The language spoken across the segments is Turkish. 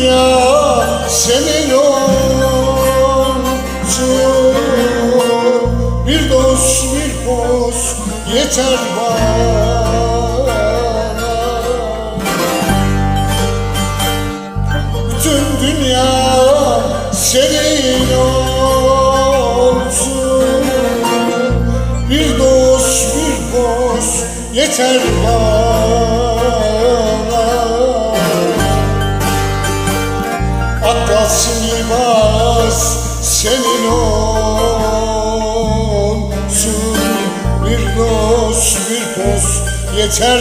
dünya senin olsun Bir dost bir poz yeter bana. Bütün dünya senin olsun. Bir dost bir poz yeter bana bana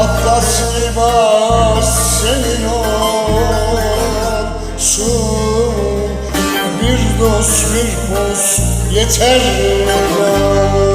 Atlas Yılmaz senin olsun Bir dost bir poz yeter. bana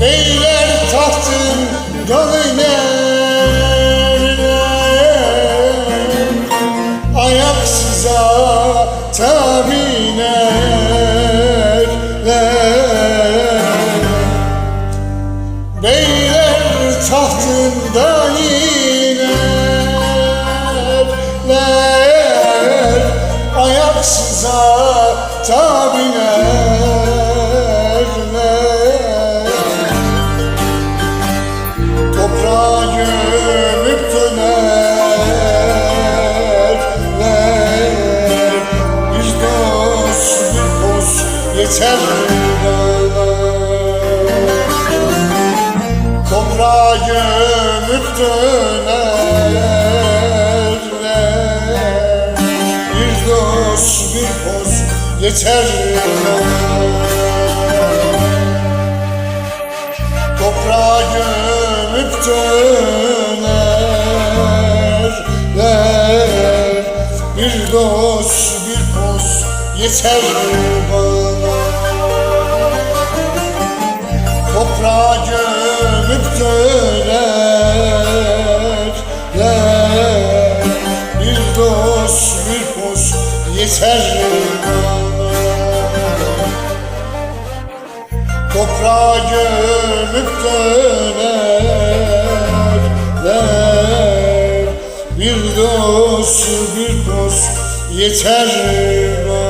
Beyler tahtın iner Ayaksıza tabinerler Beyler tahtında inerler Ayaksıza tabinerler yeter. Toprağa gömüp dönerler Bir dost bir poz yeter bana. Toprağa gömüp dönerler Bir dost bir poz yeter bana Toprağa gömüp dönerler Bir dost bir poz yeter bana